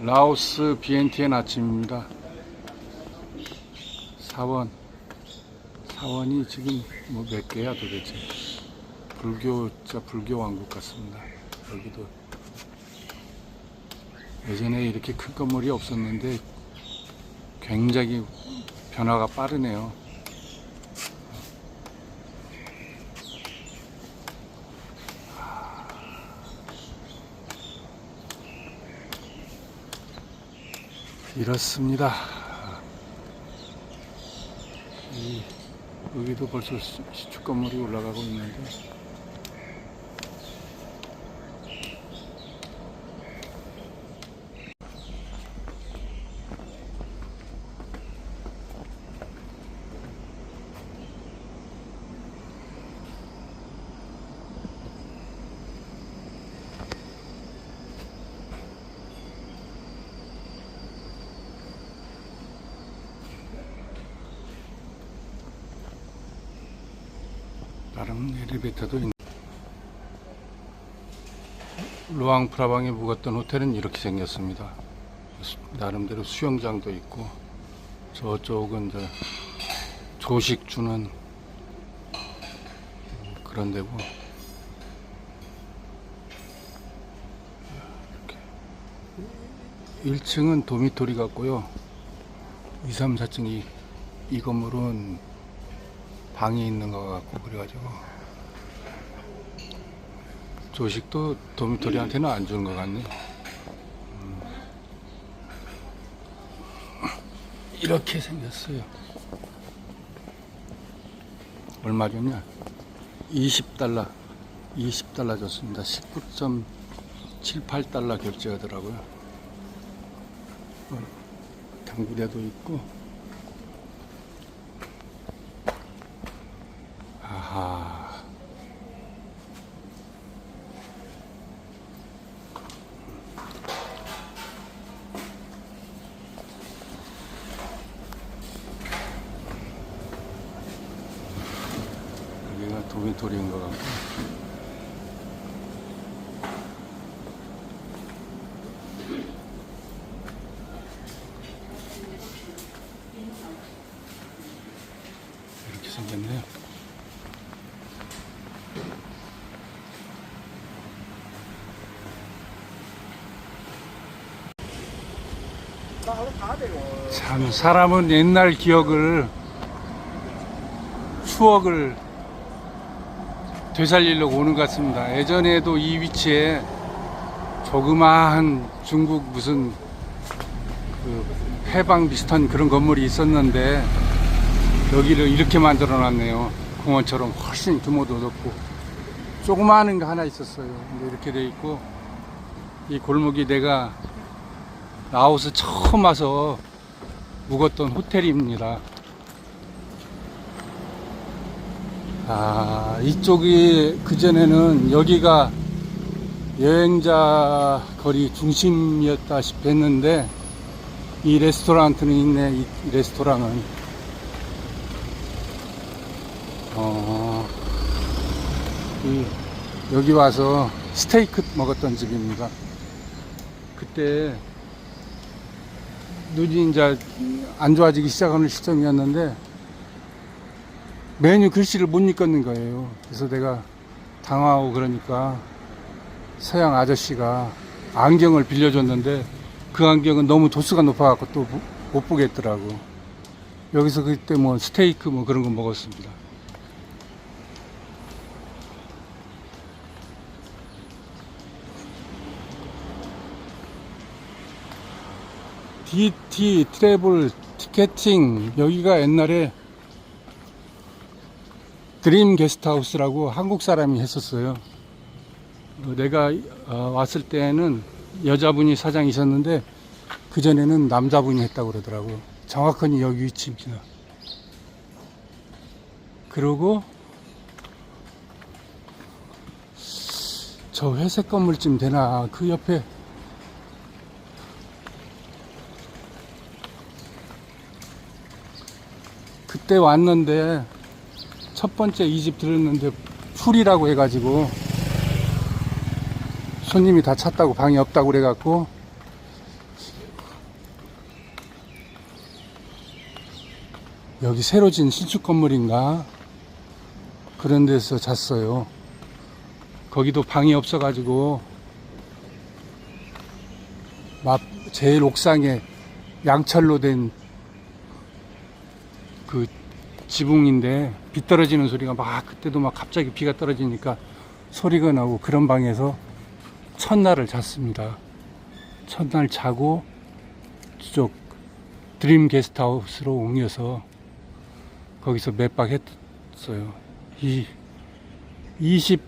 라오스 비엔티엔 아침입니다. 사원. 사원이 지금 뭐 몇 개야 도대체. 불교, 진짜 불교 왕국 같습니다. 여기도. 예전에 이렇게 큰 건물이 없었는데 굉장히 변화가 빠르네요. 이렇습니다. 이, 여기도 벌써 시- 시축 건물이 올라가고 있는데 나름 엘리베이터도 있네. 루앙 프라방에 묵었던 호텔은 이렇게 생겼습니다. 수- 나름대로 수영장도 있고 저쪽은 이제 조식 주는 그런 데고 이렇게 1층은 도미토리 같고요. 2, 3, 4층 이 이 건물은 방이 있는 것 같고 그래가지고 조식도 도미토리한테는 안 주는 것 같네. 음. 이렇게 생겼어요. 얼마 줬냐? 20달러, 20달러 줬습니다. 19.78달러 결제하더라고요. 어, 당구대도 있고. 아하. 여기가 도미토리인 것 같고. 생겼네요. 참 사람은 옛날 기억을 추억을 되살리려고 오는 것 같습니다. 예전에도 이 위치에 조그마한 중국 무슨 그 해방 비슷한 그런 건물이 있었는데 여기를 이렇게 만들어 놨네요. 공원처럼 훨씬 규모도 높고 조그마한 거 하나 있었어요. 근데 이렇게 돼 있고 이 골목이 내가 라오스 처음 와서 묵었던 호텔입니다. 아, 이쪽이 그전에는 여기가 여행자 거리 중심이었다시피 했는데 이 레스토랑트는 있네, 이, 이 레스토랑은. 어, 이, 여기 와서 스테이크 먹었던 집입니다. 그때 눈이 이제 안 좋아지기 시작하는 시점이었는데 메뉴 글씨를 못 읽겠는 거예요. 그래서 내가 당황하고 그러니까 서양 아저씨가 안경을 빌려줬는데 그 안경은 너무 도수가 높아갖고 또 못 보겠더라고. 여기서 그때 뭐 스테이크 뭐 그런 거 먹었습니다. DT 트래블 티켓팅 여기가 옛날에 드림 게스트하우스라고 한국 사람이 했었어요. 어, 내가 어, 왔을 때는 여자분이 사장이셨는데 그 전에는 남자분이 했다고 그러더라고. 정확하니 여기 위치입니다. 그리고 저 회색 건물쯤 되나 그 옆에 그때 왔는데 첫 번째 이 집 들었는데 풀이라고 해가지고 손님이 다 찼다고 방이 없다고 그래갖고. 여기 새로 진 신축 건물인가? 그런 데서 잤어요. 거기도 방이 없어가지고 막 제일 옥상에 양철로 된 그 지붕인데 비 떨어지는 소리가 막 그때도 막 갑자기 비가 떨어지니까 소리가 나고 그런 방에서 첫날을 잤습니다. 첫날 자고 저쪽 드림 게스트하우스로 옮겨서 거기서 몇 박 했어요. 이 21년,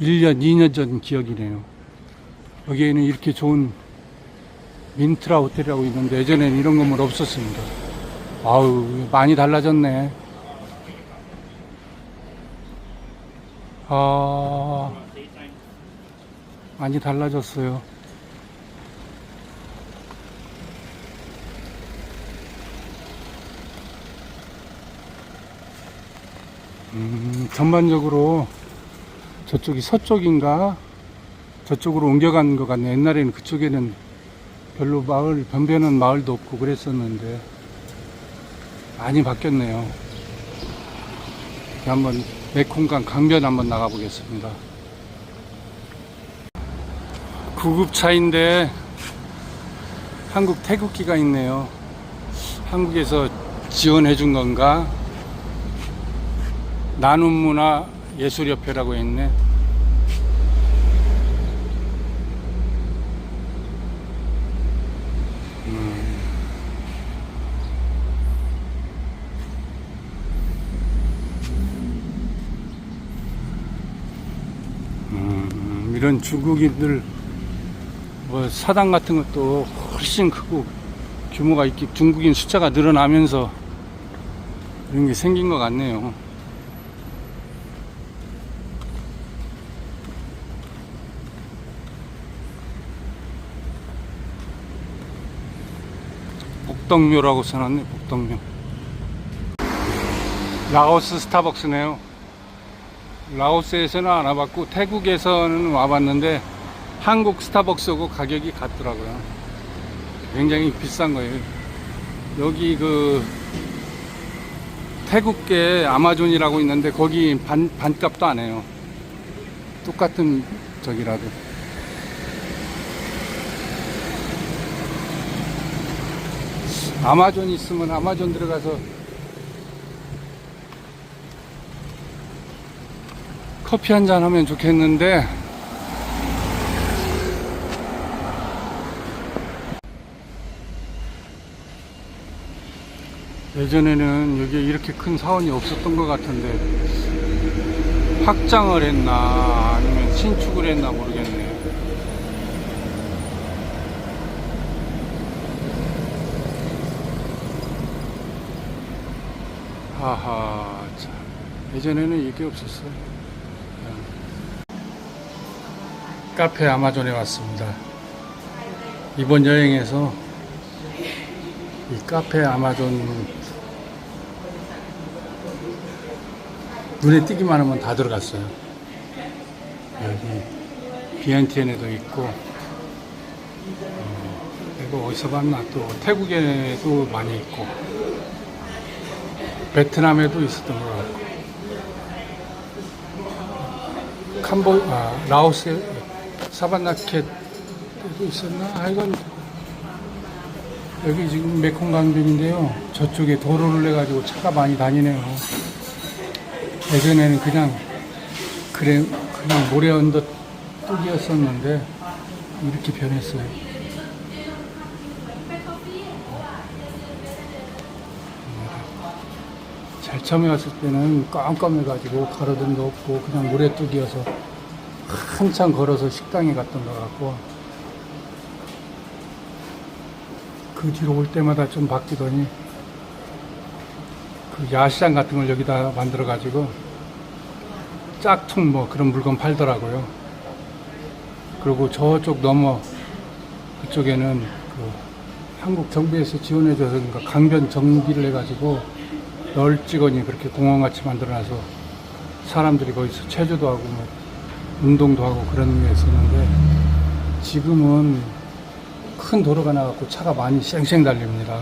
2년 전 기억이네요. 여기에는 이렇게 좋은 민트라 호텔이라고 있는데 예전에는 이런 건물 없었습니다. 아우 많이 달라졌네. 아 많이 달라졌어요. 음, 전반적으로 저쪽이 서쪽인가 저쪽으로 옮겨간 것 같네. 옛날에는 그쪽에는 별로 마을 변변한 마을도 없고 그랬었는데 많이 바뀌었네요. 한번 메콩강 강변 한번 나가 보겠습니다. 구급차인데 한국 태극기가 있네요. 한국에서 지원해 준 건가? 나눔문화 예술협회라고 했네. 음, 이런 중국인들 뭐 사당 같은 것도 훨씬 크고 규모가 있기 중국인 숫자가 늘어나면서 이런 게 생긴 것 같네요. 복덕묘라고 써놨네, 복덕묘. 라오스 스타벅스네요. 라오스에서는 안 와봤고, 태국에서는 와봤는데, 한국 스타벅스하고 가격이 같더라고요. 굉장히 비싼 거예요. 여기 그, 태국계 아마존이라고 있는데, 거기 반, 반값도 안 해요. 똑같은 저기라도. 아마존 있으면 아마존 들어가서 커피 한 잔 하면 좋겠는데 예전에는 여기 이렇게 큰 사원이 없었던 것 같은데 확장을 했나 아니면 신축을 했나 모르겠네요. 하하, 참. 예전에는 이게 없었어요. 카페 아마존에 왔습니다. 이번 여행에서 이 카페 아마존 눈에 띄기만 하면 다 들어갔어요. 여기 비엔티엔에도 있고, 어, 그리고 어디서 봤나 또 태국에도 많이 있고, 베트남에도 있었던 것 같고 캄보 아 라오스에 사바나켓에도 있었나? 하여간 여기 지금 메콩 강변인데요. 저쪽에 도로를 내 가지고 차가 많이 다니네요. 예전에는 그냥 그래 그냥 모래 언덕 뚝이었었는데 이렇게 변했어요. 잘 처음에 왔을 때는 깜깜해가지고 가로등도 없고 그냥 모래뚝이어서 한참 걸어서 식당에 갔던 것 같고 그 뒤로 올 때마다 좀 바뀌더니 그 야시장 같은 걸 여기다 만들어 가지고 짝퉁 뭐 그런 물건 팔더라고요. 그리고 저쪽 넘어 그쪽에는 그 한국 정부에서 지원해줘서 그러니까 강변 정비를 해가지고 널찍거니 그렇게 공원같이 만들어놔서 사람들이 거기서 체조도 하고 뭐 운동도 하고 그런 게 있었는데 지금은 큰 도로가 나갖고 차가 많이 쌩쌩 달립니다.